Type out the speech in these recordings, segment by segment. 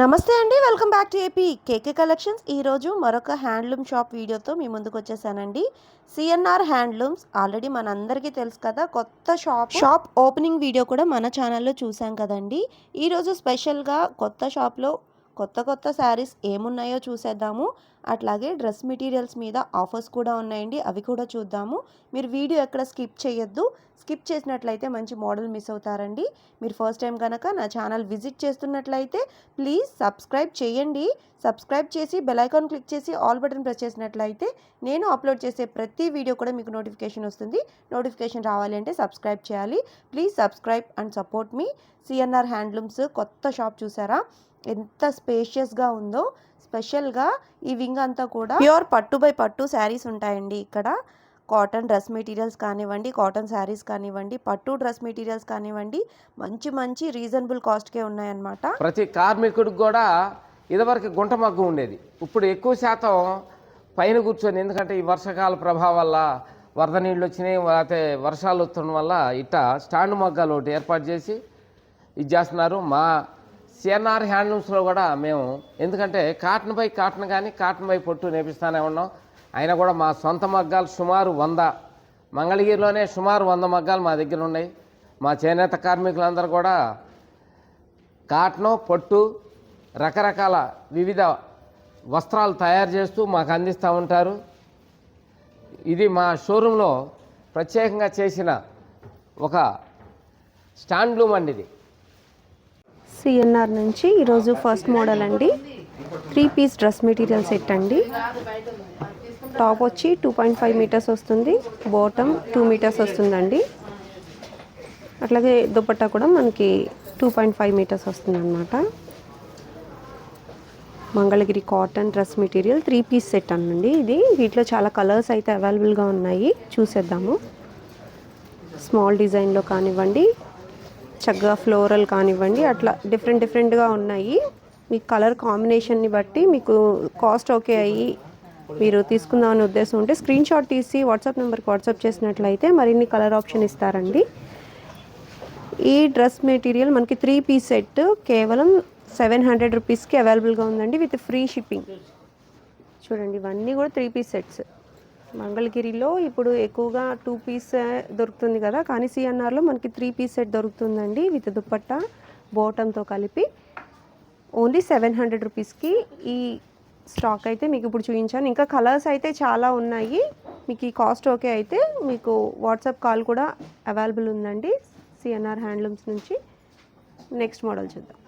నమస్తే అండి welcome back to AP. KK collections. ఈరోజు మరొక హ్యాండ్లూమ్ షాప్ వీడియోతో మీ ముందుకు వచ్చేసానండి. సిఎన్ఆర్ హ్యాండ్లూమ్స్ ఆల్రెడీ మనందరికీ తెలుసు కదా కొత్త షాప్. షాప్ ఓపెనింగ్ వీడియో కూడా మన ఛానల్లో చూసాం కదండి. ఈరోజు స్పెషల్గా కొత్త షాప్లో కొత్త కొత్త శారీస్ ఏమున్నాయో చూసేద్దాము. అట్లాగే డ్రెస్ మెటీరియల్స్ మీద ఆఫర్స్ కూడా ఉన్నాయండి. అవి కూడా చూద్దాము. మీరు వీడియో ఎక్కడ స్కిప్ చేయొద్దు. స్కిప్ చేసినట్లయితే మంచి మోడల్ మిస్ అవుతారండి. మీరు ఫస్ట్ టైం కనుక నా ఛానల్ విజిట్ చేస్తున్నట్లయితే ప్లీజ్ సబ్స్క్రైబ్ చేయండి. సబ్స్క్రైబ్ చేసి బెలైకాన్ క్లిక్ చేసి ఆల్ బటన్ ప్రెస్ చేసినట్లయితే నేను అప్లోడ్ చేసే ప్రతి వీడియో కూడా మీకు నోటిఫికేషన్ వస్తుంది. నోటిఫికేషన్ రావాలి అంటే సబ్స్క్రైబ్ చేయాలి. Please subscribe and support me. CNR handlooms కొత్త షాప్ చూసారా? ఎంత స్పేషియస్గా ఉందో. స్పెషల్గా ఈ వింగ్ అంతా కూడా ప్యూర్ పట్టు బై పట్టు శారీస్ ఉంటాయండి ఇక్కడ. కాటన్ డ్రెస్ మెటీరియల్స్ కానివ్వండి కాటన్ శారీస్ కానివ్వండి పట్టు డ్రెస్ మెటీరియల్స్ కానివ్వండి మంచి మంచి రీజనబుల్ కాస్ట్కే ఉన్నాయన్నమాట. ప్రతి కార్మికుడికి కూడా ఇదివరకు గుంట మగ్గు ఉండేది. ఇప్పుడు ఎక్కువ శాతం పైన కూర్చొని ఎందుకంటే ఈ వర్షాకాల ప్రభావం వల్ల వరద నీళ్ళు వచ్చినాయి లేకపోతే వర్షాలు వస్తుండడం వల్ల ఇట్ట స్టాండ్ మగ్గాలు ఒకటి ఏర్పాటు చేసి ఇది చేస్తున్నారు. మా సిఎన్ఆర్ హ్యాండ్లూమ్స్లో కూడా మేము ఎందుకంటే కాటన్ బై కాటన్ కానీ కాటన్ బై పొట్టు నేపిస్తానే ఉన్నాం. అయినా కూడా మా సొంత మగ్గాలు సుమారు వంద. మంగళగిరిలోనే సుమారు వంద మగ్గాలు మా దగ్గర ఉన్నాయి. మా చేనేత కార్మికులందరూ కూడా కాటను పొట్టు రకరకాల వివిధ వస్త్రాలు తయారు చేస్తూ మాకు అందిస్తూ ఉంటారు. ఇది మా షోరూంలో ప్రత్యేకంగా చేసిన ఒక స్టాండ్ లూమ్ అండి ఇది. సిఎన్ఆర్ నుంచి ఈరోజు ఫస్ట్ మోడల్ అండి. Three piece dress material set అండి. టాప్ వచ్చి టూ పాయింట్ ఫైవ్ మీటర్స్ వస్తుంది. బాటమ్ టూ మీటర్స్ వస్తుందండి. అట్లాగే దుపట్టా కూడా మనకి టూ పాయింట్ ఫైవ్ మీటర్స్ వస్తుందన్నమాట. Mangalagiri cotton dress material three piece set అనండి ఇది. వీటిలో చాలా కలర్స్ అయితే అవైలబుల్గా ఉన్నాయి. చూసేద్దాము. స్మాల్ డిజైన్లో కానివ్వండి. చక్కగా ఫ్లోరల్ కానివ్వండి అట్లా డిఫరెంట్ డిఫరెంట్గా ఉన్నాయి. మీ కలర్ కాంబినేషన్ని బట్టి మీకు కాస్ట్ ఓకే అయ్యి మీరు తీసుకుందామనే ఉద్దేశం ఉంటే స్క్రీన్ షాట్ తీసి వాట్సాప్ నెంబర్కి వాట్సాప్ చేసినట్లయితే మరిన్ని కలర్ ఆప్షన్ ఇస్తారండి. ఈ డ్రెస్ మెటీరియల్ మనకి త్రీ పీస్ సెట్ కేవలం సెవెన్ హండ్రెడ్ రూపీస్కి అవైలబుల్గా ఉందండి విత్ ఫ్రీ షిప్పింగ్ చూడండి ఇవన్నీ కూడా త్రీ పీస్ సెట్స్ మంగళగిరిలో ఇప్పుడు ఎక్కువగా టూ పీస్ దొరుకుతుంది కదా. కానీ సిఎన్ఆర్లో మనకి త్రీ పీస్ సెట్ దొరుకుతుందండి విత్ దుప్పట్ట బోటంతో కలిపి. ఓన్లీ సెవెన్ హండ్రెడ్ రూపీస్కి ఈ స్టాక్ అయితే మీకు ఇప్పుడు చూపించాను. ఇంకా కలర్స్ అయితే చాలా ఉన్నాయి. మీకు ఈ కాస్ట్ ఓకే అయితే మీకు వాట్సాప్ కాల్ కూడా అవైలబుల్ ఉందండి సిఎన్ఆర్ హ్యాండ్లూమ్స్ నుంచి. నెక్స్ట్ మోడల్ చూద్దాం.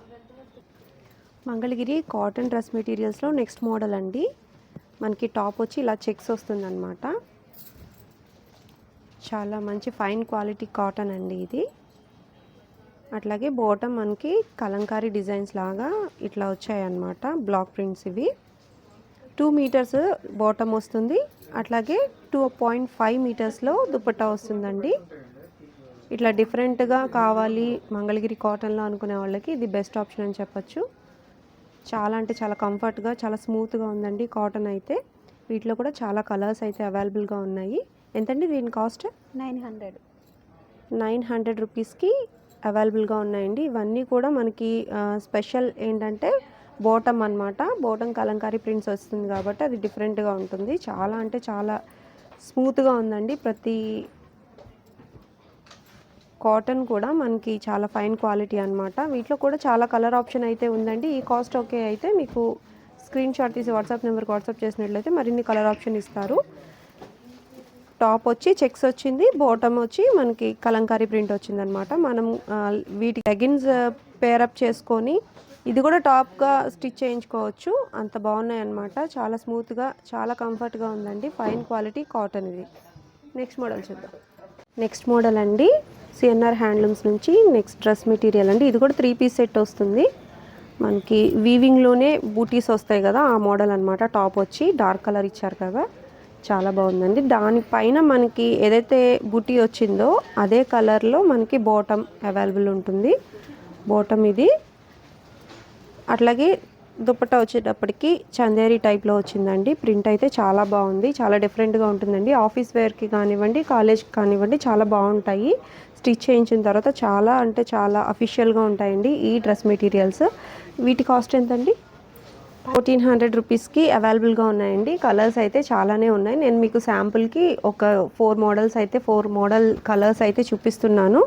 మంగళగిరి కాటన్ డ్రెస్ మెటీరియల్స్లో నెక్స్ట్ మోడల్ అండి. మనకి టాప్ వచ్చి ఇలా చెక్స్ వస్తుందన్నమాట. చాలా మంచి ఫైన్ క్వాలిటీ కాటన్ అండి ఇది. అట్లాగే బాటమ్ మనకి కలంకారీ డిజైన్స్ లాగా ఇట్లా వచ్చాయన్నమాట బ్లాక్ ప్రింట్స్ ఇవి. టూ మీటర్స్ బాటమ్ వస్తుంది. అట్లాగే టూ పాయింట్ ఫైవ్ మీటర్స్లో దుపట్టా వస్తుందండి. ఇట్లా డిఫరెంట్గా కావాలి మంగళగిరి కాటన్లో అనుకునే వాళ్ళకి ఇది బెస్ట్ ఆప్షన్ అని చెప్పచ్చు. చాలా అంటే చాలా కంఫర్ట్గా చాలా స్మూత్గా ఉందండి కాటన్ అయితే. వీటిలో కూడా చాలా కలర్స్ అయితే అవైలబుల్గా ఉన్నాయి. ఎంతండి దీని cost nine hundred. Nine hundred రూపీస్కి అవైలబుల్గా ఉన్నాయండి. ఇవన్నీ కూడా మనకి స్పెషల్ ఏంటంటే బోటమ్ అన్నమాట. బోటం కలంకారీ ప్రింట్స్ వస్తుంది కాబట్టి అది డిఫరెంట్గా ఉంటుంది. చాలా అంటే చాలా స్మూత్గా ఉందండి. ప్రతి కాటన్ కూడా మనకి చాలా ఫైన్ క్వాలిటీ అనమాట వీటిలో కూడా చాలా కలర్ ఆప్షన్ అయితే ఉందండి. ఈ కాస్ట్ ఓకే అయితే మీకు స్క్రీన్ షాట్ తీసి వాట్సాప్ నెంబర్కి వాట్సాప్ చేసినట్లయితే మరిన్ని కలర్ ఆప్షన్ ఇస్తారు. టాప్ వచ్చి చెక్స్ వచ్చింది బాటమ్ వచ్చి మనకి కలంకారీ ప్రింట్ వచ్చిందనమాట మనం వీటి లెగిన్స్ పేరప్ చేసుకొని ఇది కూడా టాప్గా స్టిచ్ చేయించుకోవచ్చు. అంత బాగున్నాయి అనమాట చాలా స్మూత్గా చాలా కంఫర్ట్గా ఉందండి. ఫైన్ క్వాలిటీ కాటన్ ఇది. నెక్స్ట్ మోడల్ చూద్దాం. నెక్స్ట్ మోడల్ అండి సిఎన్ఆర్ హ్యాండ్లూమ్స్ నుంచి నెక్స్ట్ డ్రెస్ మెటీరియల్ అండి. ఇది కూడా త్రీ పీస్ సెట్ వస్తుంది. మనకి వీవింగ్లోనే బూటీస్ వస్తాయి కదా ఆ మోడల్ అనమాట టాప్ వచ్చి డార్క్ కలర్ ఇచ్చారు కదా చాలా బాగుందండి. దానిపైన మనకి ఏదైతే బూటీ వచ్చిందో అదే కలర్లో మనకి బాటమ్ అవైలబుల్ ఉంటుంది. బాటమ్ ఇది. అట్లాగే దుపట్టా వచ్చేటప్పటికి చందేరి టైప్లో వచ్చిందండి. ప్రింట్ అయితే చాలా బాగుంది. చాలా డిఫరెంట్గా ఉంటుందండి. ఆఫీస్ వేర్కి కానివ్వండి కాలేజ్కి కానివ్వండి చాలా బాగుంటాయి. స్టిచ్ చేయించిన తర్వాత చాలా అంటే చాలా అఫీషియల్గా ఉంటాయండి ఈ డ్రెస్ మెటీరియల్స్ వీటి కాస్ట్ ఎంతండి? ఫోర్టీన్ హండ్రెడ్ రూపీస్కి అవైలబుల్గా ఉన్నాయండి. కలర్స్ అయితే చాలానే ఉన్నాయి. నేను మీకు శాంపుల్కి ఒక ఫోర్ మోడల్స్ అయితే ఫోర్ మోడల్ కలర్స్ అయితే చూపిస్తున్నాను.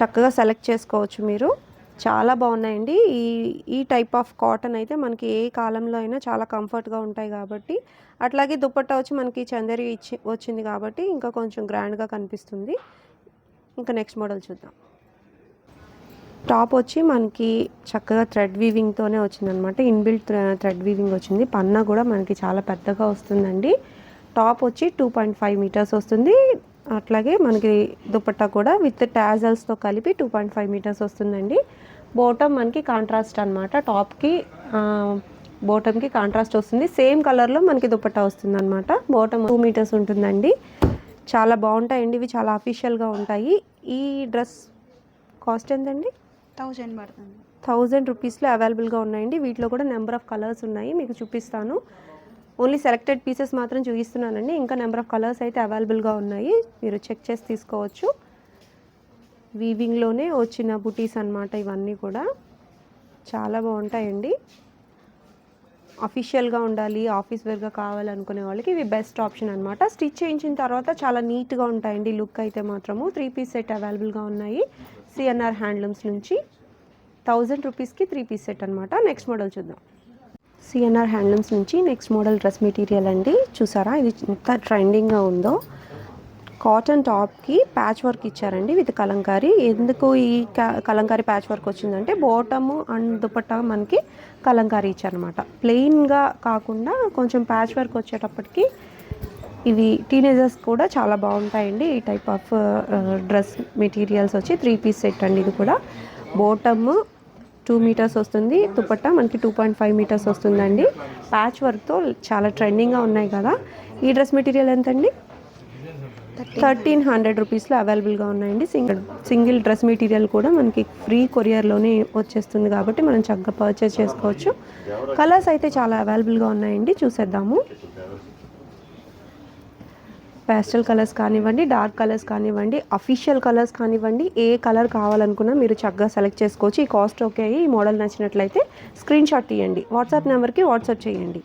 చక్కగా సెలెక్ట్ చేసుకోవచ్చు మీరు. చాలా బాగున్నాయండి. ఈ ఈ టైప్ ఆఫ్ కాటన్ అయితే మనకి ఏ కాలంలో అయినా చాలా కంఫర్ట్గా ఉంటాయి కాబట్టి అట్లాగే దుపట్టా వచ్చి మనకి చందరి ఇచ్చి వచ్చింది కాబట్టి ఇంకా కొంచెం గ్రాండ్గా కనిపిస్తుంది. ఇంకా నెక్స్ట్ మోడల్ చూద్దాం. టాప్ వచ్చి మనకి చక్కగా థ్రెడ్ వీవింగ్తోనే వచ్చిందనమాట ఇన్బిల్ట్ థ్రెడ్ వీవింగ్ వచ్చింది. పన్నా కూడా మనకి చాలా పెద్దగా వస్తుందండి. టాప్ వచ్చి టూ పాయింట్ ఫైవ్ మీటర్స్ వస్తుంది. అట్లాగే మనకి దుపట్టా కూడా విత్ టాజల్స్తో కలిపి టూ పాయింట్ ఫైవ్ మీటర్స్ వస్తుందండి. బోటమ్ మనకి కాంట్రాస్ట్ అనమాట టాప్కి బోటమ్కి కాంట్రాస్ట్ వస్తుంది. సేమ్ కలర్లో మనకి దుపట్టా వస్తుంది అనమాట బోటమ్ టూ మీటర్స్ ఉంటుందండి. చాలా బాగుంటాయండి. ఇవి చాలా అఫీషియల్గా ఉంటాయి. ఈ డ్రెస్ కాస్ట్ ఎంతండి? థౌజండ్ పడుతుంది. థౌజండ్ రూపీస్లో అవైలబుల్గా ఉన్నాయండి. వీటిలో కూడా నెంబర్ ఆఫ్ కలర్స్ ఉన్నాయి. మీకు చూపిస్తాను. ఓన్లీ సెలెక్టెడ్ పీసెస్ మాత్రం చూపిస్తున్నానండి. ఇంకా నెంబర్ ఆఫ్ కలర్స్ అయితే అవైలబుల్గా ఉన్నాయి. మీరు చెక్ చేసి తీసుకోవచ్చు. వీవింగ్లోనే వచ్చిన బుటీస్ అన్నమాట ఇవన్నీ కూడా. చాలా బాగుంటాయండి. అఫీషియల్గా ఉండాలి ఆఫీస్ వేర్గా కావాలనుకునే వాళ్ళకి ఇవి బెస్ట్ ఆప్షన్ అనమాట స్టిచ్ చేయించిన తర్వాత చాలా నీట్గా ఉంటాయండి లుక్ అయితే మాత్రము. త్రీ పీస్ సెట్ అవైలబుల్గా ఉన్నాయి. సిఎన్ఆర్ హ్యాండ్లూమ్స్ నుంచి. థౌజండ్ రూపీస్కి త్రీ పీస్ సెట్ అనమాట నెక్స్ట్ మోడల్ చూద్దాం. సిఎన్ఆర్ హ్యాండ్లూమ్స్ నుంచి నెక్స్ట్ మోడల్ డ్రెస్ మెటీరియల్ అండి. చూసారా? ఇది ఎంత ట్రెండింగ్గా ఉందో. కాటన్ టాప్కి ప్యాచ్ వర్క్ ఇచ్చారండి విత్ కలంకారీ. ఎందుకు ఈ క- కలంకారీ ప్యాచ్ వర్క్ వచ్చిందంటే బాటమ్ అండ్ దుపట్టా మనకి కలంకారీ ఇచ్చారనమాట ప్లెయిన్గా కాకుండా కొంచెం ప్యాచ్ వర్క్ వచ్చేటప్పటికి ఇవి టీనేజర్స్ కూడా చాలా బాగుంటాయండి. ఈ టైప్ ఆఫ్ డ్రెస్ మెటీరియల్స్ వచ్చి త్రీ పీస్ సెట్ అండి ఇది కూడా. బోటము టూ మీటర్స్ వస్తుంది. దుపట్టా మనకి టూ పాయింట్ ఫైవ్ మీటర్స్ వస్తుందండి. ప్యాచ్ వర్క్తో చాలా ట్రెండింగ్గా ఉన్నాయి కదా. ఈ డ్రెస్ మెటీరియల్ ఎంతండి? థర్టీన్ హండ్రెడ్ రూపీస్లో అవైలబుల్గా ఉన్నాయండి. సింగిల్ సింగిల్ డ్రెస్ మెటీరియల్ కూడా మనకి ఫ్రీ కొరియర్లోనే వచ్చేస్తుంది కాబట్టి మనం చక్కగా పర్చేస్ చేసుకోవచ్చు. కలర్స్ అయితే చాలా అవైలబుల్గా ఉన్నాయండి. చూసేద్దాము. పేస్టల్ కలర్స్ కానివ్వండి డార్క్ కలర్స్ కానివ్వండి అఫీషియల్ కలర్స్ కానివ్వండి ఏ కలర్ కావాలనుకున్నా మీరు చక్కగా సెలెక్ట్ చేసుకోవచ్చు. ఈ కాస్ట్ ఓకే అయ్యి ఈ మోడల్ నచ్చినట్లయితే స్క్రీన్ షాట్ తీయండి. వాట్సాప్ నెంబర్కి వాట్సాప్ చేయండి.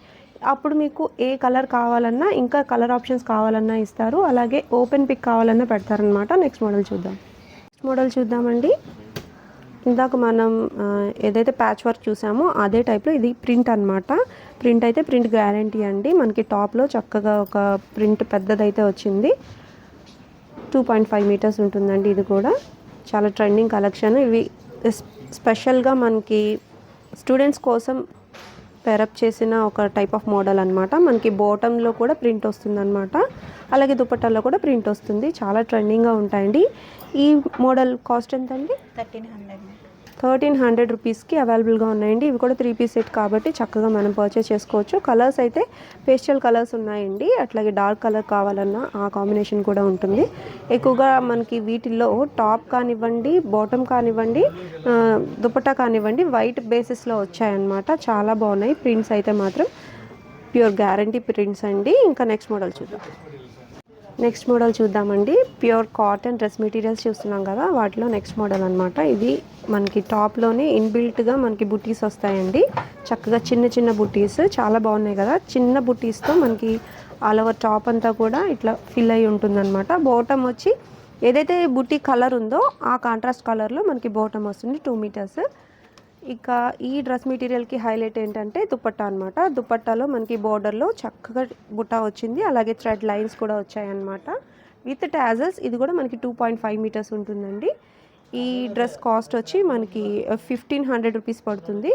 అప్పుడు మీకు ఏ కలర్ కావాలన్నా ఇంకా కలర్ ఆప్షన్స్ కావాలన్నా ఇస్తారు. అలాగే ఓపెన్ పిక్ కావాలన్నా పెడతారనమాట నెక్స్ట్ మోడల్ చూద్దాం. నెక్స్ట్ మోడల్ చూద్దామండి. ఇందాక మనం ఏదైతే ప్యాచ్ వర్క్ చూసామో అదే టైప్లో ఇది ప్రింట్ అన్నమాట. ప్రింట్ అయితే ప్రింట్ గ్యారంటీ అండి. మనకి టాప్లో చక్కగా ఒక ప్రింట్ పెద్దదైతే వచ్చింది. టూ పాయింట్ ఫైవ్ మీటర్స్ ఉంటుందండి ఇది కూడా. చాలా ట్రెండింగ్ కలెక్షన్ ఇవి స్పెషల్గా మనకి స్టూడెంట్స్ కోసం పెరప్ చేసిన ఒక టైప్ ఆఫ్ మోడల్ అనమాట మనకి బాటంలో కూడా ప్రింట్ వస్తుందన్నమాట. అలాగే దుపట్టాలో కూడా ప్రింట్ వస్తుంది. చాలా ట్రెండింగ్గా ఉంటాయండి. ఈ మోడల్ కాస్ట్ ఎంత అండి థర్టీన్ హండ్రెడ్ థర్టీన్ హండ్రెడ్ రూపీస్కి అవైలబుల్గా ఉన్నాయండి. ఇవి కూడా త్రీ పీస్ సెట్ కాబట్టి చక్కగా మనం పర్చేస్ చేసుకోవచ్చు. కలర్స్ అయితే పేస్టల్ కలర్స్ ఉన్నాయండి. అట్లాగే డార్క్ కలర్ కావాలన్నా ఆ కాంబినేషన్ కూడా ఉంటుంది. ఎక్కువగా మనకి వీటిల్లో టాప్ కానివ్వండి బాటమ్ కానివ్వండి దుపట్టా కానివ్వండి వైట్ బేసిస్లో వచ్చాయన్నమాట. చాలా బాగున్నాయి. ప్రింట్స్ అయితే మాత్రం ప్యూర్ గ్యారంటీ ప్రింట్స్ అండి. ఇంకా నెక్స్ట్ మోడల్ చూద్దాం. నెక్స్ట్ మోడల్ చూద్దామండి. ప్యూర్ కాటన్ డ్రెస్ మెటీరియల్స్ చూస్తున్నాం కదా వాటిలో నెక్స్ట్ మోడల్ అనమాట ఇది మనకి టాప్లోనే ఇన్బిల్ట్గా మనకి బుటీస్ వస్తాయండి. చక్కగా చిన్న చిన్న బుటీస్ చాలా బాగున్నాయి కదా. చిన్న బుటీస్తో మనకి ఆల్ ఓవర్ టాప్ అంతా కూడా ఇట్లా ఫిల్ అయి ఉంటుందన్నమాట. బాటమ్ వచ్చి ఏదైతే బుటీ కలర్ ఉందో ఆ కాంట్రాస్ట్ కలర్లో మనకి బాటమ్ వస్తుంది టూ మీటర్స్ ఇక ఈ డ్రెస్ మెటీరియల్కి హైలైట్ ఏంటంటే దుపట్టా అనమాట దుపట్టాలో మనకి బోర్డర్లో చక్కగా బుట్ట వచ్చింది. అలాగే థ్రెడ్ లైన్స్ కూడా వచ్చాయన్నమాట. విత్ ట్యాజల్స్ ఇది కూడా మనకి టూ పాయింట్ ఫైవ్ మీటర్స్ ఉంటుందండి. ఈ డ్రెస్ కాస్ట్ వచ్చి మనకి ఫిఫ్టీన్ హండ్రెడ్ రూపీస్ పడుతుంది.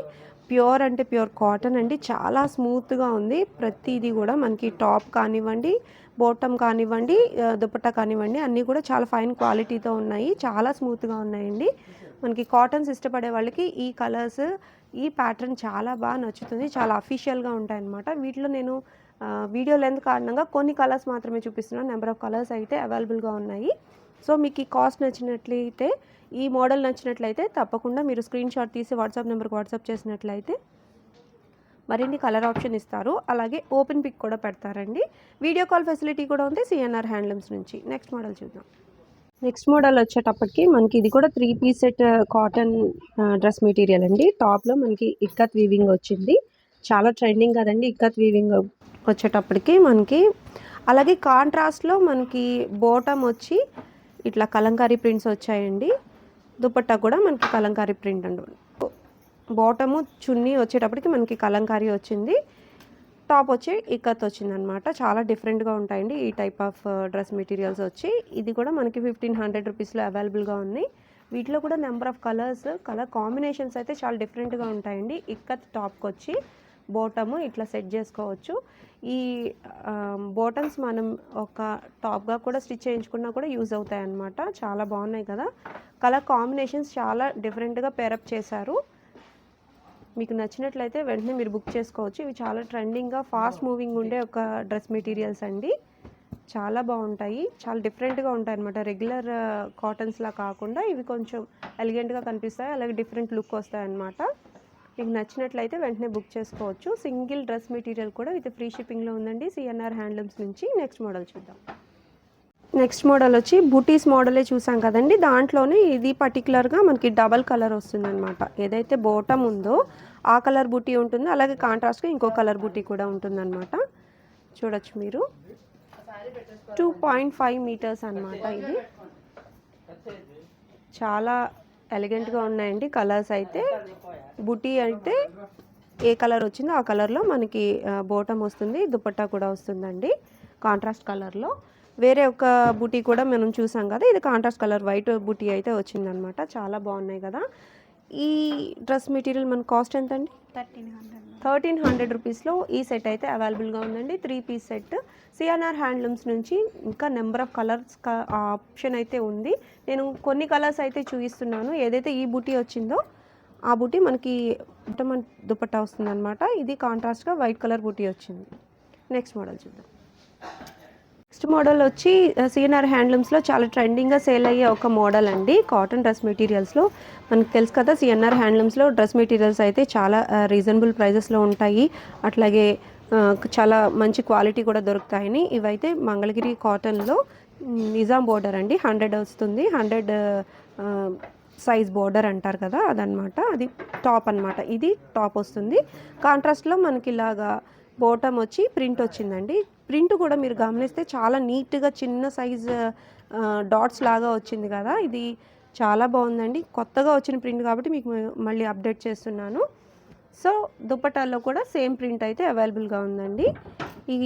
ప్యూర్ అంటే ప్యూర్ కాటన్ అండి. చాలా స్మూత్గా ఉంది. ప్రతిదీ కూడా మనకి టాప్ కానివ్వండి బోటం కానివ్వండి ఆ, దుపట్టా కానివ్వండి అన్నీ కూడా చాలా ఫైన్ క్వాలిటీతో ఉన్నాయి. చాలా స్మూత్గా ఉన్నాయండి. మనకి కాటన్స్ ఇష్టపడే వాళ్ళకి ఈ కలర్స్ ఈ ప్యాటర్న్ చాలా బాగా నచ్చుతుంది. చాలా అఫీషియల్గా ఉంటాయి అన్నమాట వీటిలో నేను వీడియో లెంత్ కారణంగా కొన్ని కలర్స్ మాత్రమే చూపిస్తున్నాను. నెంబర్ ఆఫ్ కలర్స్ అయితే అవైలబుల్గా ఉన్నాయి. సో మీకు ఈ కాస్ట్ నచ్చినట్లయితే ఈ మోడల్ నచ్చినట్లయితే తప్పకుండా మీరు స్క్రీన్ షాట్ తీసి వాట్సాప్ నెంబర్కి వాట్సాప్ చేసినట్లయితే మరిన్ని కలర్ ఆప్షన్ ఇస్తారు. అలాగే ఓపెన్ పిక్ కూడా పెడతారండి. వీడియో కాల్ ఫెసిలిటీ కూడా ఉంది సిఎన్ఆర్ హ్యాండ్లూమ్స్ నుంచి. నెక్స్ట్ మోడల్ చూద్దాం. నెక్స్ట్ మోడల్ వచ్చేటప్పటికి మనకి ఇది కూడా three piece set cotton dress material అండి. టాప్లో మనకి ఇక్కత్ వీవింగ్ వచ్చింది. చాలా ట్రెండింగ్ కదండి ఇక్కత్ వీవింగ్ వచ్చేటప్పటికి మనకి. అలాగే కాంట్రాస్ట్లో మనకి బోటమ్ వచ్చి ఇట్లా కలంకారీ ప్రింట్స్ వచ్చాయండి. దుపట్టా కూడా మనకి కలంకారీ ప్రింట్ అండి. బాటము చున్నీ వచ్చేటప్పటికి మనకి కలంకారీ వచ్చింది. టాప్ వచ్చి ఇక్కత్ వచ్చిందనమాట. చాలా డిఫరెంట్గా ఉంటాయండి ఈ టైప్ ఆఫ్ డ్రెస్ మెటీరియల్స్ వచ్చి. ఇది కూడా మనకి ఫిఫ్టీన్ హండ్రెడ్ రూపీస్లో అవైలబుల్గా ఉన్నాయి వీటిలో కూడా number of colours colour combinations అయితే చాలా డిఫరెంట్గా ఉంటాయండి. ఇక్కత్ టాప్కి వచ్చి బోటము ఇట్లా సెట్ చేసుకోవచ్చు. ఈ బోటమ్స్ మనం ఒక టాప్గా కూడా స్టిచ్ చేయించుకున్నా కూడా యూజ్ అవుతాయి అన్నమాట చాలా బాగున్నాయి కదా. కలర్ కాంబినేషన్స్ చాలా డిఫరెంట్గా పేరప్ చేశారు. మీకు నచ్చినట్లయితే వెంటనే మీరు బుక్ చేసుకోవచ్చు. ఇవి చాలా ట్రెండింగ్గా ఫాస్ట్ మూవింగ్ ఉండే ఒక డ్రెస్ మెటీరియల్స్ అండి. చాలా బాగుంటాయి. చాలా డిఫరెంట్గా ఉంటాయి అనమాట రెగ్యులర్ కాటన్స్లా కాకుండా ఇవి కొంచెం ఎలిగెంట్గా కనిపిస్తాయి. అలాగే డిఫరెంట్ లుక్ వస్తాయి అన్నమాట మీకు నచ్చినట్లయితే వెంటనే బుక్ చేసుకోవచ్చు. సింగిల్ డ్రెస్ మెటీరియల్ కూడా విత్ ఫ్రీ షిప్పింగ్లో ఉందండి. సిఎన్ఆర్ హ్యాండ్లూమ్స్ నుంచి. నెక్స్ట్ మోడల్ చూద్దాం. నెక్స్ట్ మోడల్ వచ్చి బూటీస్ మోడలే చూసాం కదండి. దాంట్లోనే ఇది పర్టికులర్గా మనకి డబల్ కలర్ వస్తుందన్నమాట. ఏదైతే బోటం ఉందో ఆ కలర్ బుటీ ఉంటుంది అలాగే కాంట్రాస్ట్గా ఇంకో కలర్ బుటీ కూడా ఉంటుందన్నమాట. చూడొచ్చు మీరు. టూ పాయింట్ ఫైవ్ మీటర్స్ అనమాట ఇది. చాలా ఎలిగెంట్గా ఉన్నాయండి కలర్స్ అయితే. బుటీ అయితే ఏ కలర్ వచ్చిందో ఆ కలర్లో మనకి బోటం వస్తుంది దుపట్టా కూడా వస్తుందండి. కాంట్రాస్ట్ కలర్లో. వేరే ఒక బుటీ కూడా మనం చూసాం కదా ఇది కాంట్రాస్ట్ కలర్ వైట్ బుటీ అయితే వచ్చిందనమాట చాలా బాగున్నాయి కదా. ఈ డ్రెస్ మెటీరియల్ మన కాస్ట్ ఎంత అండి థర్టీన్ హండ్రెడ్ థర్టీన్ హండ్రెడ్ రూపీస్లో ఈ సెట్ అయితే అవైలబుల్గా ఉందండి. Three piece set. CNR handlooms నుంచి ఇంకా నెంబర్ ఆఫ్ కలర్స్ ఆప్షన్ అయితే ఉంది. నేను కొన్ని కలర్స్ అయితే చూపిస్తున్నాను. ఏదైతే ఈ బుటీ వచ్చిందో ఆ బుటీ మనకి మన దుపట్టా వస్తుంది అనమాట ఇది కాంట్రాస్ట్గా వైట్ కలర్ బుటీ వచ్చింది. నెక్స్ట్ మోడల్ చూద్దాం. నెక్స్ట్ మోడల్ వచ్చి సిఎన్ఆర్ హ్యాండ్లూమ్స్లో చాలా ట్రెండింగ్గా సేల్ అయ్యే ఒక మోడల్ అండి. కాటన్ డ్రెస్ మెటీరియల్స్లో మనకు తెలుసు కదా సిఎన్ఆర్ హ్యాండ్లూమ్స్లో డ్రెస్ మెటీరియల్స్ అయితే చాలా రీజనబుల్ ప్రైజెస్లో ఉంటాయి. అట్లాగే చాలా మంచి క్వాలిటీ కూడా దొరుకుతాయని. ఇవైతే మంగళగిరి కాటన్లో నిజాం బోర్డర్ అండి. హండ్రెడ్ వస్తుంది. హండ్రెడ్ సైజ్ బోర్డర్ అంటారు కదా అదనమాట అది టాప్ అన్నమాట. ఇది టాప్ వస్తుంది. కాంట్రాస్ట్లో మనకి ఇలాగా బోటమ్ వచ్చి ప్రింట్ వచ్చిందండి. ప్రింట్ కూడా మీరు గమనిస్తే చాలా నీట్గా చిన్న సైజ్ డాట్స్ లాగా వచ్చింది కదా. ఇది చాలా బాగుందండి. కొత్తగా వచ్చిన ప్రింట్ కాబట్టి మీకు మళ్ళీ అప్డేట్ చేస్తున్నాను. సో దుప్పటాల్లో కూడా సేమ్ ప్రింట్ అయితే అవైలబుల్గా ఉందండి. ఈ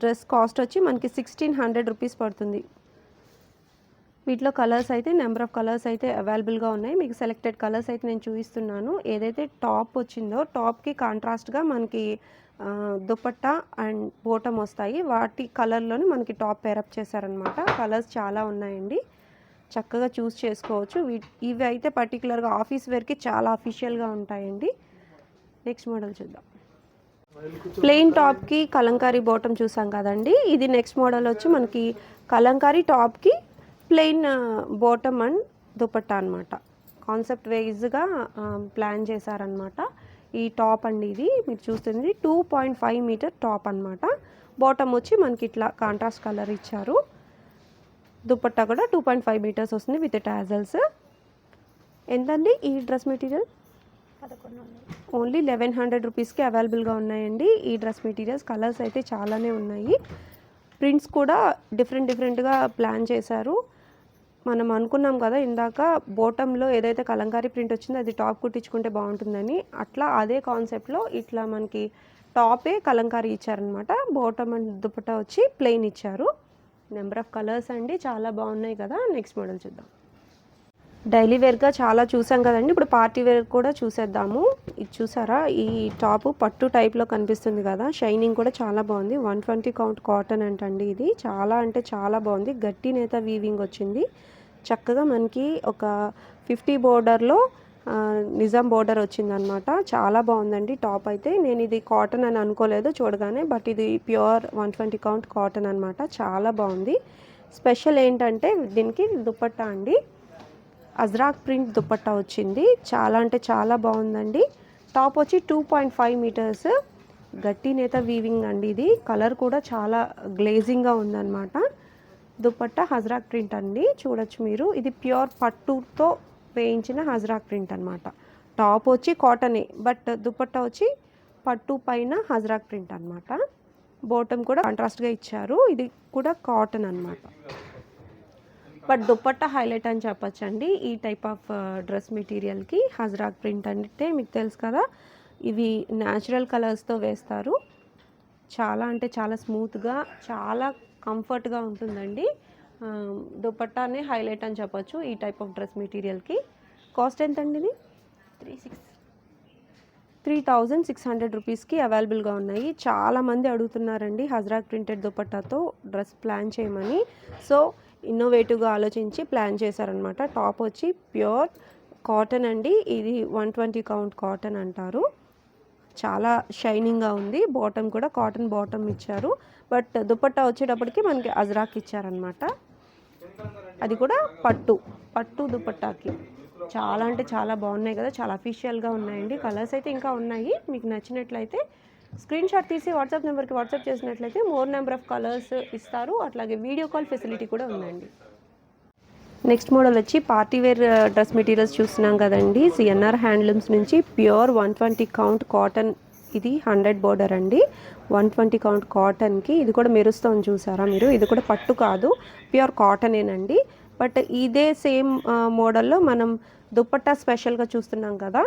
డ్రెస్ కాస్ట్ వచ్చి మనకి సిక్స్టీన్ హండ్రెడ్ రూపీస్ పడుతుంది. వీటిలో కలర్స్ అయితే నెంబర్ ఆఫ్ కలర్స్ అయితే అవైలబుల్గా ఉన్నాయి. మీకు సెలెక్టెడ్ కలర్స్ అయితే నేను చూపిస్తున్నాను. ఏదైతే టాప్ వచ్చిందో టాప్కి కాంట్రాస్ట్గా మనకి దుపట్టా అండ్ బోటం వస్తాయి. వాటి కలర్లోనే మనకి టాప్ పేరప్ చేశారనమాట కలర్స్ చాలా ఉన్నాయండి. చక్కగా చూస్ చేసుకోవచ్చు. వీ- ఇవి అయితే పర్టికులర్గా ఆఫీస్ వేర్కి చాలా అఫీషియల్గా ఉంటాయండి. నెక్స్ట్ మోడల్ చూద్దాం. ప్లెయిన్ టాప్కి కలంకారీ బోటం చూసాం కదండి. ఇది నెక్స్ట్ మోడల్ వచ్చి మనకి కలంకారీ టాప్కి ప్లెయిన్ బోటం అండ్ దుపట్టా అనమాట కాన్సెప్ట్ వైజ్గా ప్లాన్ చేశారనమాట ఈ టాప్ అండి ఇది. మీరు చూస్తుంది two point five metre top అనమాట బాటమ్ వచ్చి మనకి ఇట్లా కాంట్రాస్ట్ కలర్ ఇచ్చారు. దుపట్టా కూడా టూ పాయింట్ ఫైవ్ మీటర్స్ వస్తుంది విత్ టాజల్స్ ఎంతండి ఈ dress material? Only eleven hundred రూపీస్కి అవైలబుల్గా ఉన్నాయండి. ఈ డ్రెస్ మెటీరియల్స్ కలర్స్ అయితే చాలానే ఉన్నాయి. ప్రింట్స్ కూడా డిఫరెంట్ డిఫరెంట్గా ప్లాన్ చేశారు. మనం అనుకున్నాం కదా ఇందాక బోటంలో ఏదైతే కలంకారీ ప్రింట్ వచ్చిందో అది టాప్ కుట్టించుకుంటే బాగుంటుందని అట్లా అదే కాన్సెప్ట్లో ఇట్లా మనకి టాపే కలంకారీ ఇచ్చారనమాట. బోటం అండ్ దుపట్టా వచ్చి ప్లెయిన్ ఇచ్చారు. నెంబర్ ఆఫ్ కలర్స్ అండి చాలా బాగున్నాయి కదా. నెక్స్ట్ మోడల్ చూద్దాం. డైలీ వేర్గా చాలా చూసాం కదండి. ఇప్పుడు పార్టీ వేర్ కూడా చూసేద్దాము. ఇది చూసారా? ఈ టాప్ పట్టు టైప్లో కనిపిస్తుంది కదా. షైనింగ్ కూడా చాలా బాగుంది. వన్ ట్వంటీ కౌంట్ కాటన్ అంటండి ఇది. చాలా అంటే చాలా బాగుంది. గట్టి నేత వీవింగ్ వచ్చింది. చక్కగా మనకి ఒక ఫిఫ్టీ బోర్డర్లో నిజాం బోర్డర్ వచ్చిందనమాట. చాలా బాగుందండి టాప్ అయితే. నేను ఇది కాటన్ అని అనుకోలేదు చూడగానే బట్ ఇది pure one twenty count cotton అనమాట. చాలా బాగుంది. స్పెషల్ ఏంటంటే దీనికి దుపట్టా అండి. అజ్రాక్ ప్రింట్ దుపట్టా వచ్చింది. చాలా అంటే చాలా బాగుందండి. టాప్ వచ్చి టూ పాయింట్ ఫైవ్ మీటర్స్. గట్టి నేత వీవింగ్ అండి ఇది. కలర్ కూడా చాలా గ్లేజింగ్గా ఉందన్నమాట. దుపట్టా హజరాక్ ప్రింట్ అండి. చూడొచ్చు మీరు. ఇది ప్యూర్ పట్టుతో వేయించిన హజరాక్ ప్రింట్ అనమాట టాప్ వచ్చి కాటనే బట్ దుపట్టా వచ్చి పట్టు పైన హజరాక్ ప్రింట్ అనమాట బోటం కూడా కాంట్రాస్ట్గా ఇచ్చారు. ఇది కూడా కాటన్ అన్నమాట. బట్ దుపట్టా హైలైట్ అని చెప్పొచ్చండి. ఈ టైప్ ఆఫ్ డ్రెస్ మెటీరియల్కి హజరాక్ ప్రింట్ అంటే మీకు తెలుసు కదా ఇవి న్యాచురల్ కలర్స్తో వేస్తారు. చాలా అంటే చాలా స్మూత్గా చాలా కంఫర్ట్గా ఉంటుందండి. ఆ, దుపట్టానే హైలైట్ అని చెప్పొచ్చు ఈ టైప్ ఆఫ్ డ్రెస్ మెటీరియల్కి కాస్ట్ ఎంత అండి ఇది? Three six. Three thousand six hundred రూపీస్కి అవైలబుల్గా ఉన్నాయి. చాలామంది అడుగుతున్నారండి హజరాక్ ప్రింటెడ్ దుపట్టాతో డ్రెస్ ప్లాన్ చేయమని. సో ఇన్నోవేటివ్గా ఆలోచించి ప్లాన్ చేశారనమాట టాప్ వచ్చి ప్యూర్ కాటన్ అండి. ఇది వన్ ట్వంటీ కౌంట్ కాటన్ అంటారు. చాలా షైనింగ్గా ఉంది. బాటమ్ కూడా కాటన్ బాటమ్ ఇచ్చారు. బట్ దుపట్టా వచ్చేటప్పటికి మనకి అజ్రాక్ ఇచ్చారనమాట అది కూడా పట్టు పట్టు దుపట్టాకి. చాలా అంటే చాలా బాగున్నాయి కదా. చాలా అఫీషియల్గా ఉన్నాయండి. కలర్స్ అయితే ఇంకా ఉన్నాయి. మీకు నచ్చినట్లయితే స్క్రీన్ షాట్ తీసి వాట్సాప్ నెంబర్కి వాట్సాప్ చేసినట్లయితే మోర్ నెంబర్ ఆఫ్ కలర్స్ ఇస్తారు. అట్లాగే వీడియో కాల్ ఫెసిలిటీ కూడా ఉందండి. నెక్స్ట్ మోడల్ వచ్చి పార్టీ వేర్ డ్రెస్ మెటీరియల్స్ చూస్తున్నాం కదండి. సిఎన్ఆర్ హ్యాండ్లూమ్స్ నుంచి pure one twenty count cotton. ఇది హండ్రెడ్ బోర్డర్ అండి. వన్ ట్వంటీ కౌంట్ కాటన్కి ఇది కూడా మెరుస్తుంది చూసారా మీరు? ఇది కూడా పట్టు కాదు ప్యూర్ కాటనేనండి. బట్ ఇదే సేమ్ మోడల్లో మనం దుప్పట్టా స్పెషల్గా చూస్తున్నాం కదా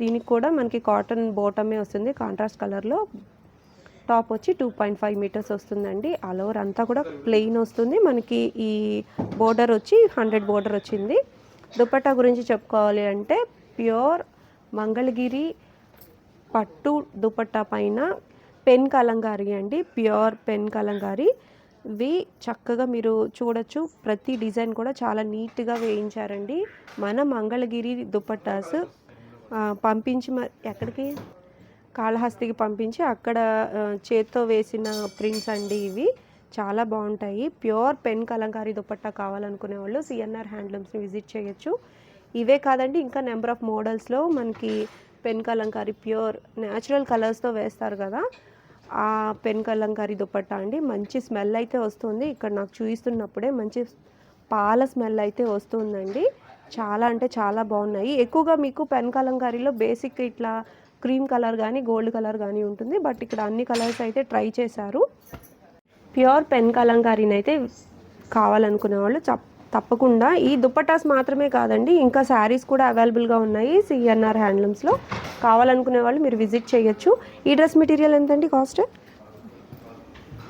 దీనికి కూడా మనకి కాటన్ బోటమే వస్తుంది. కాంట్రాస్ట్ కలర్లో టాప్ వచ్చి టూ పాయింట్ ఫైవ్ మీటర్స్ వస్తుందండి. ఆల్ ఓవర్ అంతా కూడా ప్లెయిన్ వస్తుంది. మనకి ఈ బోర్డర్ వచ్చి హండ్రెడ్ బోర్డర్ వచ్చింది. దుపట్టా గురించి చెప్పుకోవాలి అంటే ప్యూర్ మంగళగిరి పట్టు దుపట్టా పైన పెన్ కలంకారి అండి. Pure pen Kalamkari. ఇవి చక్కగా మీరు చూడొచ్చు. ప్రతి డిజైన్ కూడా చాలా నీట్గా వేయించారండి. మన మంగళగిరి దుపట్టాస్ పంపించి మరి ఎక్కడికి? కాళహస్తికి పంపించి అక్కడ చేత్తో వేసిన ప్రింట్స్ అండి ఇవి. చాలా బాగుంటాయి. ప్యూర్ పెన్ కలంకారీ దుపట్టా కావాలనుకునే వాళ్ళు సిఎన్ఆర్ హ్యాండ్లూమ్స్ని విజిట్ చేయొచ్చు. ఇవే కాదండి ఇంకా నెంబర్ ఆఫ్ మోడల్స్లో మనకి పెన్ కలంకారీ ప్యూర్ న్యాచురల్ కలర్స్తో వేస్తారు కదా. ఆ పెన్ కలంకారీ దుపట్టా అండి. మంచి స్మెల్ అయితే వస్తుంది. ఇక్కడ నాకు చూపిస్తున్నప్పుడే మంచి పాల స్మెల్ అయితే వస్తుందండి. చాలా అంటే చాలా బాగున్నాయి. ఎక్కువగా మీకు పెన్ కలంకారీలో బేసిక్ ఇట్లా క్రీమ్ కలర్ కానీ గోల్డ్ కలర్ కానీ ఉంటుంది. బట్ ఇక్కడ అన్ని కలర్స్ అయితే ట్రై చేశారు. ప్యూర్ పెన్ కలంకారీని అయితే కావాలనుకునే వాళ్ళు తప్పకుండా. ఈ దుప్పటాస్ మాత్రమే కాదండి ఇంకా శారీస్ కూడా అవైలబుల్గా ఉన్నాయి సిఎన్ఆర్ హ్యాండ్లూమ్స్లో. కావాలనుకునే వాళ్ళు మీరు విజిట్ చేయొచ్చు. ఈ డ్రెస్ మెటీరియల్ ఎంతండి cost?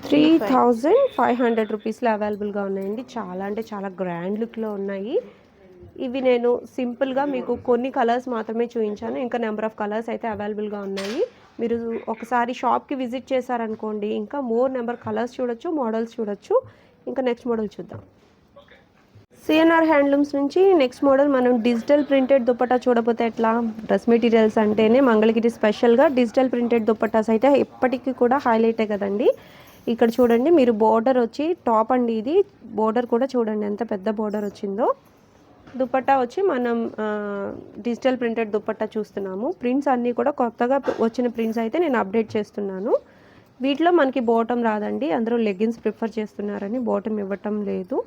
Three thousand five hundred రూపీస్లో అవైలబుల్గా ఉన్నాయండి. చాలా అంటే చాలా గ్రాండ్ లుక్లో ఉన్నాయి. ఇవి నేను సింపుల్గా మీకు కొన్ని కలర్స్ మాత్రమే చూపించాను ఇంకా నెంబర్ ఆఫ్ కలర్స్ అయితే అవైలబుల్గా ఉన్నాయి. మీరు ఒకసారి షాప్కి విజిట్ చేశారనుకోండి ఇంకా మోర్ నెంబర్ కలర్స్ చూడొచ్చు మోడల్స్ చూడొచ్చు. ఇంకా నెక్స్ట్ మోడల్ చూద్దాం. సిఎన్ఆర్ హ్యాండ్లూమ్స్ నుంచి నెక్స్ట్ మోడల్ మనం డిజిటల్ ప్రింటెడ్ దుప్పటా చూడబోతే ఎట్లా? డ్రెస్ మెటీరియల్స్ అంటేనే మంగళగిరి స్పెషల్గా డిజిటల్ ప్రింటెడ్ దుప్పటాస్ అయితే ఎప్పటికీ కూడా హైలైటే కదండి. ఇక్కడ చూడండి మీరు బోర్డర్ వచ్చి టాప్ అండి ఇది. బోర్డర్ కూడా చూడండి ఎంత పెద్ద బోర్డర్ వచ్చిందో. దుపట్టా వచ్చి మనం డిజిటల్ ప్రింటెడ్ దుపట్టా చూస్తున్నాము. ప్రింట్స్ అన్నీ కూడా కొత్తగా వచ్చిన ప్రింట్స్ అయితే నేను అప్డేట్ చేస్తున్నాను. వీటిలో మనకి బోటం రాదండి. అందరూ లెగ్గిన్స్ ప్రిఫర్ చేస్తున్నారని బోటం ఇవ్వటం లేదు.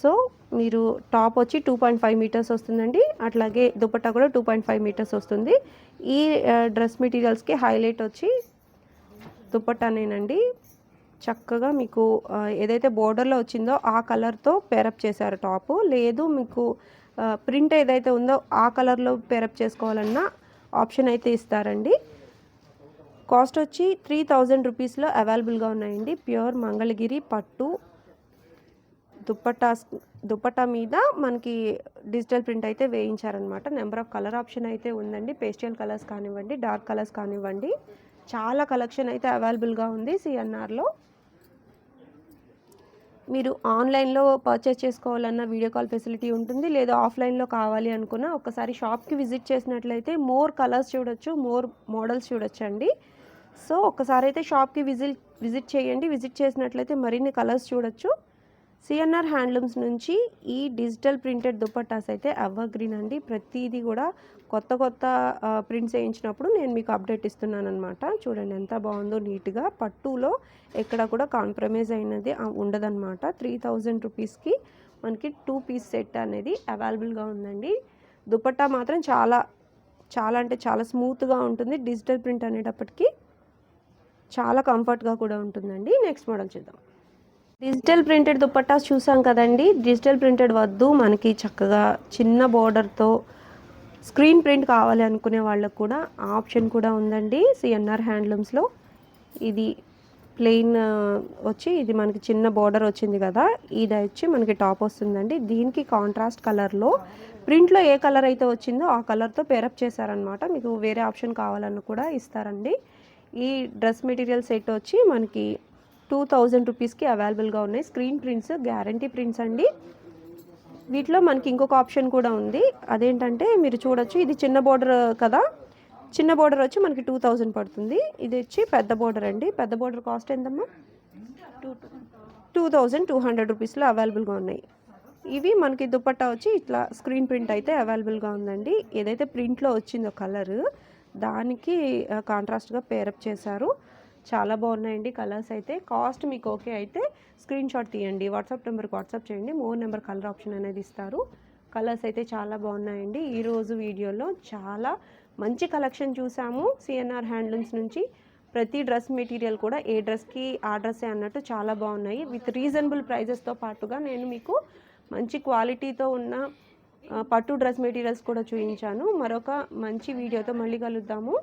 సో మీరు టాప్ వచ్చి టూ పాయింట్ ఫైవ్ మీటర్స్ వస్తుందండి. అట్లాగే దుపట్టా కూడా టూ పాయింట్ ఫైవ్ మీటర్స్ వస్తుంది. ఈ డ్రెస్ మెటీరియల్స్కి హైలైట్ వచ్చి దుపట్టానేనండి. చక్కగా మీకు ఏదైతే బోర్డర్లో వచ్చిందో ఆ కలర్తో పేరప్ చేశారు టాపు. లేదు మీకు ప్రింట్ ఏదైతే ఉందో ఆ కలర్లో పేరప్ చేసుకోవాలన్నా ఆప్షన్ అయితే ఇస్తారండి. కాస్ట్ వచ్చి త్రీ థౌజండ్ రూపీస్లో అవైలబుల్గా ఉన్నాయండి. ప్యూర్ మంగళగిరి పట్టు దుప్పట్టా దుప్పటా మీద మనకి డిజిటల్ ప్రింట్ అయితే వేయించారనమాట నెంబర్ ఆఫ్ కలర్ ఆప్షన్ అయితే ఉందండి. పేస్టల్ కలర్స్ కానివ్వండి డార్క్ కలర్స్ కానివ్వండి. చాలా కలెక్షన్ అయితే అవైలబుల్గా ఉంది సిఎన్ఆర్లో మీరు ఆన్లైన్లో పర్చేస్ చేసుకోవాలన్న వీడియో కాల్ ఫెసిలిటీ ఉంటుంది లేదా ఆఫ్లైన్లో కావాలి అనుకున్న ఒకసారి షాప్కి విజిట్ చేసినట్లయితే మోర్ కలర్స్ చూడొచ్చు మోర్ మోడల్స్ చూడొచ్చు అండి సో ఒకసారి అయితే షాప్కి విజిట్ విజిట్ చేయండి విజిట్ చేసినట్లయితే మరిన్ని కలర్స్ చూడొచ్చు. సిఎన్ఆర్ హ్యాండ్లూమ్స్ నుంచి ఈ డిజిటల్ ప్రింటెడ్ దుపట్టాస్ అయితే ఎవర్ గ్రీన్ అండి. ప్రతిదీ కూడా కొత్త కొత్త ప్రింట్స్ వేయించినప్పుడు నేను మీకు అప్డేట్ ఇస్తున్నాను అనమాట చూడండి ఎంత బాగుందో నీట్గా పట్టులో ఎక్కడ కూడా కాంప్రమైజ్ అయినది ఉండదన్నమాట. త్రీ థౌజండ్ రూపీస్కి మనకి టూ పీస్ సెట్ అనేది అవైలబుల్గా ఉందండి. దుపట్టా మాత్రం చాలా చాలా అంటే చాలా స్మూత్గా ఉంటుంది. డిజిటల్ ప్రింట్ అనేటప్పటికీ చాలా కంఫర్ట్గా కూడా ఉంటుందండి. నెక్స్ట్ మోడల్ చూద్దాం. డిజిటల్ ప్రింటెడ్ దుపట్టాస్ చూసాం కదండి. డిజిటల్ ప్రింటెడ్ వద్దు. మనకి చక్కగా చిన్న బోర్డర్తో స్క్రీన్ ప్రింట్ కావాలి అనుకునే వాళ్ళకు కూడా ఆప్షన్ కూడా ఉందండి సిఎన్ఆర్ హ్యాండ్లూమ్స్లో ఇది ప్లెయిన్ వచ్చి ఇది మనకి చిన్న బోర్డర్ వచ్చింది కదా ఇది వచ్చి మనకి టాప్ వస్తుందండి. దీనికి కాంట్రాస్ట్ కలర్లో ప్రింట్లో ఏ కలర్ అయితే వచ్చిందో ఆ కలర్తో పేరప్ చేశారనమాట మీకు వేరే ఆప్షన్ కావాలన్నా కూడా ఇస్తారండి. ఈ డ్రెస్ మెటీరియల్ సెట్ వచ్చి మనకి టూ థౌజండ్ రూపీస్కి అవైలబుల్గా ఉన్నాయి. స్క్రీన్ ప్రింట్స్ గ్యారంటీ ప్రింట్స్ అండి. వీటిలో మనకి ఇంకొక ఆప్షన్ కూడా ఉంది. అదేంటంటే మీరు చూడొచ్చు ఇది చిన్న బోర్డర్ కదా. చిన్న బోర్డర్ వచ్చి మనకి టూ థౌజండ్ పడుతుంది. ఇది వచ్చి పెద్ద బోర్డర్ అండి. పెద్ద బోర్డర్ కాస్ట్ ఎంతమ్మా? Two two thousand two hundred rupees అవైలబుల్గా ఉన్నాయి. ఇవి మనకి దుపట్టా వచ్చి ఇట్లా స్క్రీన్ ప్రింట్ అయితే అవైలబుల్గా ఉందండి. ఏదైతే ప్రింట్లో వచ్చిందో కలర్ దానికి కాంట్రాస్ట్గా పేరప్ చేశారు. చాలా బాగున్నాయండి కలర్స్ అయితే. కాస్ట్ మీకు ఓకే అయితే స్క్రీన్ షాట్ తీయండి. వాట్సాప్ నెంబర్కి వాట్సాప్ చేయండి. మోర్ నెంబర్ కలర్ ఆప్షన్ అనేది ఇస్తారు. కలర్స్ అయితే చాలా బాగున్నాయండి. ఈరోజు వీడియోలో చాలా మంచి కలెక్షన్ చూసాము. సిఎన్ఆర్ హ్యాండ్లూమ్స్ నుంచి ప్రతి డ్రెస్ మెటీరియల్ కూడా ఏ డ్రెస్కి ఆ డ్రెస్సే అన్నట్టు చాలా బాగున్నాయి. విత్ రీజనబుల్ ప్రైజెస్తో పాటుగా నేను మీకు మంచి క్వాలిటీతో ఉన్న పట్టు డ్రెస్ మెటీరియల్స్ కూడా చూపించాను మరొక మంచి వీడియోతో మళ్ళీ కలుద్దాము.